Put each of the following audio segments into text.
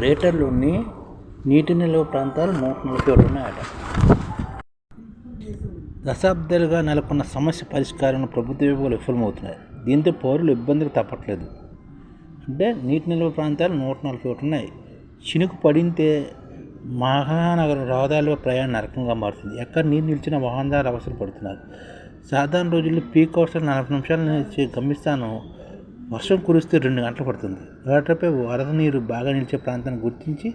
గ్రేటర్లోని నీటి నిల్వ ప్రాంతాలు నూట నలభై ఒకటి ఉన్నాయట. దశాబ్దాలుగా నెలకొన్న సమస్య పరిష్కారం ప్రభుత్వ విభాగాలు విఫలమవుతున్నాయి. దీంతో పౌరులు ఇబ్బందులు తప్పట్లేదు. అంటే నీటి నిల్వ ప్రాంతాలు నూట నలభై ఒకటి ఉన్నాయి. చినుకు పడితే మహానగర రహదారిలో ప్రయాణం నరకంగా మారుతుంది. ఎక్కడ నీరు నిలిచిన వాహనదారులు అవసరం పడుతున్నారు సాధారణ రోజుల్లో పీక్ అవర్స్ నలభై నిమిషాల నుంచి గమ్యస్థానం వర్షం కురిస్తే రెండు గంటలు పడుతుంది. వేటపై వరద నీరు బాగా నిలిచే ప్రాంతాన్ని గుర్తించి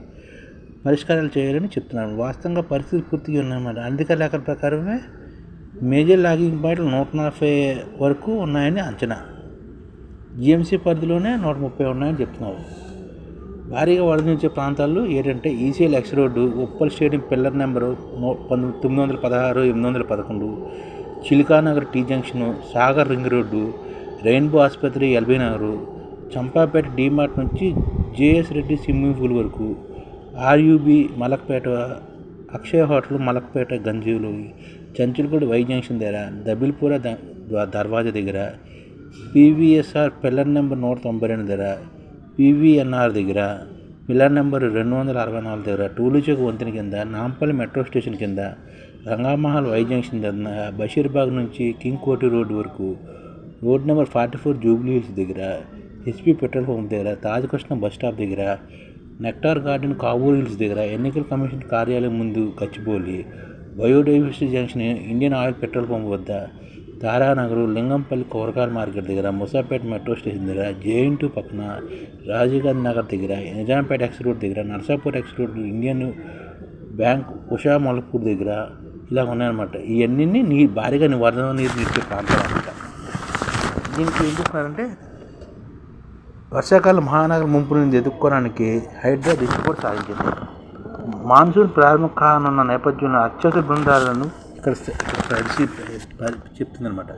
పరిష్కారాలు చేయాలని చెప్తున్నాను వాస్తవంగా పరిస్థితి పూర్తిగా ఉన్నాయన్నమాట అధికార లేఖల ప్రకారమే మేజర్ లాగింగ్ పాయింట్లు నూట నలభై వరకు ఉన్నాయని అంచనా. జిఎంసీ పరిధిలోనే నూట ముప్పై ఉన్నాయని చెప్తున్నారు. భారీగా వరదించే ప్రాంతాల్లో ఏంటంటే ECIL X road Uppal stadium pillar number తొమ్మిది వందల పదహారు ఎనిమిది వందల పదకొండు Chilakanagar T junction Sagar ring road rainbow ఆసుపత్రి ఎల్బీ నగరు చంపాపేట డీమార్ట్ నుంచి జేఎస్ రెడ్డి స్విమ్మింగ్ పూల్ వరకు ఆర్యూబీ మలక్పేట అక్షయ హోటల్ మలక్పేట గంజీలు చంచులపూడి వై జంక్షన్ దగ్గర దబిల్పూర ద- దర్వాజా దగ్గర పీవీఎస్ఆర్ పిల్లర్ నెంబర్ నూట తొంభై రెండు దగ్గర పీవీఎన్ఆర్ దగ్గర పిల్లర్ నెంబర్ రెండు వందల అరవై నాలుగు దగ్గర టూలుచౌక్ వంతెన కింద నాంపల్లి మెట్రో స్టేషన్ కింద రంగామహల్ వై జంక్షన్ దగ్గర బషీర్బాగ్ నుంచి కింగ్ కోటి రోడ్ వరకు road number forty four Jubilee Hills దగ్గర హెచ్పి పెట్రోల్ పంప్ దగ్గర తాజ్ కృష్ణ బస్ స్టాప్ దగ్గర నెక్టార్ గార్డెన్ కాబూల్ హిల్స్ దగ్గర ఎన్నికల కమిషన్ కార్యాలయం ముందు Gachibowli biodiversity junction Indian oil petrol pump వద్ద తారానగర్ లింగంపల్లి కూరగాయల మార్కెట్ దగ్గర ముసాపేట మెట్రో స్టేషన్ దగ్గర జేఎన్ పక్కన రాజీవ్ నగర్ దగ్గర నిజాంపేట ఎక్స్ రోడ్ దగ్గర Narsapur X road Indian bank Usha Mallapur దగ్గర ఇలా ఉన్నాయన్నమాట. ఇవన్నీ నీ భారీగా నీ వరద నీరు నిలిచే ప్రాంతాలు అనమాట దీనికి ఏం చెప్తున్నారంటే వర్షాకాలం మహానగర ముంపు నుంచి ఎదుర్కోవడానికి హైడ్రా దిశ కూడా సాధించింది మాన్సూన్ ప్రారంభం కానున్న నేపథ్యంలో అత్యవసర బృందాలను ఇక్కడ చెప్తుందనమాట పరిశీ పరి-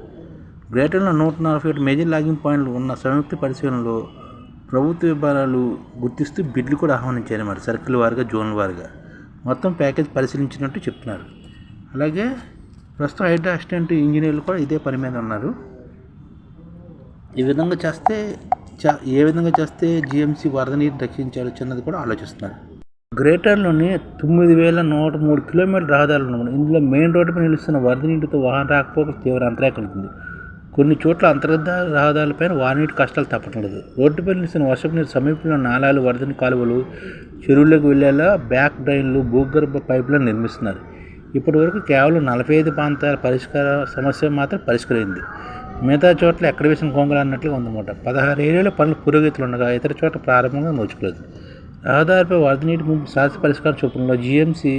గ్రేటర్లో నూట నలభై ఏడు మేజర్ లాగింగ్ పాయింట్లు ఉన్న సంయుక్త పరిశీలనలో ప్రభుత్వ విభాగాలు గుర్తిస్తూ బిడ్లు కూడా ఆహ్వానించారన్నమాట సర్కిల్ వారుగా జోన్ల వారుగా. మొత్తం ప్యాకేజ్ పరిశీలించినట్టు చెప్తున్నారు. అలాగే ప్రస్తుతం హైడ్రా అసిస్టెంట్ ఇంజనీర్లు కూడా ఇదే పని మీద ఉన్నారు. ఈ విధంగా చేస్తే ఏ విధంగా చేస్తే జిఎంసీ వరద నీరు రక్షించవచ్చు అన్నది కూడా ఆలోచిస్తున్నారు. గ్రేటర్లోని తొమ్మిది వేల నూట మూడు కిలోమీటర్ల రహదారులు ఉన్నాయి ఇందులో మెయిన్ రోడ్డుపై నిలుస్తున్న వరద నీటితో వాహనం రాకపోక తీవ్ర అంతరాయం కలుగుతుంది కొన్ని చోట్ల అంతర్గత రహదారులపైన వారినీటి కష్టాలు తప్పటం లేదు రోడ్డుపై నిలుస్తున్న వర్షపు నీరు సమీపంలో నాలాలు వరదని కాలువలు చెరువులకు వెళ్ళేలా బ్యాక్ డ్రైన్లు భూగర్భ పైపులను నిర్మిస్తున్నారు. ఇప్పటివరకు కేవలం నలభై ఐదు ప్రాంతాల పరిష్కార సమస్య మాత్రం పరిష్కరింది. మిగతా చోట్ల ఎక్కడ వేసిన కొంగలు అన్నట్లుగా ఉందన్నమాట పదహారు ఏరియాలో పనులు పురోగతిలో ఉండగా ఇతర చోట్ల ప్రారంభంగా నోచుకోలేదు. రహదారిపై వరద నీటి ముంపు శాశ్వత పరిష్కార చూపడంలో జీఎంసీ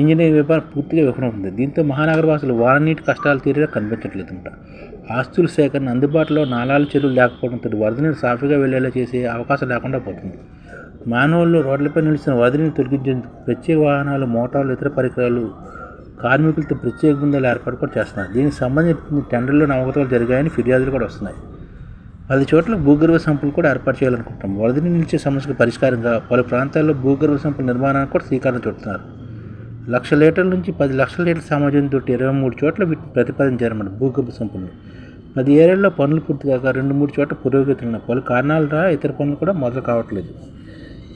ఇంజనీరింగ్ విభాగం పూర్తిగా విఫలమవుతుంది దీంతో మహానగర వాసులు వాన నీటి కష్టాలు తీరేలా కనిపించట్లేదంట ఆస్తుల సేకరణ అందుబాటులో నాలాలు చెరువులు లేకపోవడంతో వరద నీరు సాఫీగా వెళ్ళేలా చేసే అవకాశం లేకుండా పోతుంది. మానవులు రోడ్లపై నిలిచిన వరద నీరు తొలగించేందుకు ప్రత్యేక వాహనాలు మోటార్లు ఇతర పరికరాలు కార్మికులతో ప్రత్యేక బృందాలు ఏర్పాటు కూడా చేస్తున్నారు దీనికి సంబంధించిన టెండర్లో నవగతాలు జరిగాయని ఫిర్యాదులు కూడా వస్తున్నాయి. పది చోట్ల భూగర్భ సంపులు కూడా ఏర్పాటు చేయాలనుకుంటాం వరదని నిలిచే సమస్యకు పరిష్కారంగా పలు ప్రాంతాల్లో భూగర్భ సంపుల నిర్మాణానికి కూడా శ్రీకారం చుడుతున్నారు. లక్ష లీటర్ల నుంచి పది లక్షల లీటర్ల సామర్థ్యంతో ఇరవై మూడు చోట్ల ప్రతిపాదించారన్నమాట భూగర్భ సంపుల్ని. పది ఏళ్ళలో పనులు పూర్తి కాక రెండు మూడు చోట్ల పురోగతి ఉన్న పలు కారణాల ద్వారా ఇతర పనులు కూడా మొదలు కావట్లేదు.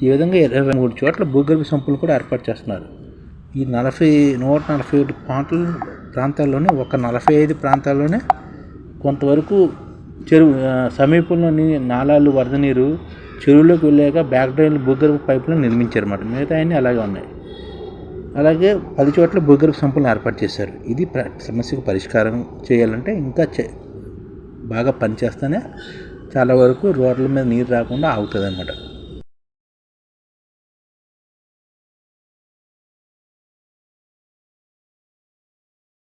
ఈ విధంగా ఇరవై మూడు చోట్ల భూగర్భ సంపులు కూడా ఏర్పాటు చేస్తున్నారు. ఈ నలభై నూట నలభై ఏడు పాటల ప్రాంతాల్లోనే ఒక నలభై ఐదు ప్రాంతాల్లోనే కొంతవరకు చెరువు సమీపంలోని నాలాలు వరద నీరు చెరువులోకి వెళ్ళాక బ్యాక్ డ్రైన్ భూగర్భ పైపులను నిర్మించారన్నమాట. మిగతా అన్నీ అలాగే ఉన్నాయి. అలాగే పది చోట్ల భూగర్భ సంపులను ఏర్పాటు చేశారు. ఇది ప్ర సమస్యకు పరిష్కారం చేయాలంటే ఇంకా చే బాగా పనిచేస్తేనే చాలా వరకు రోడ్ల మీద నీరు రాకుండా ఆగుతుంది అన్నమాట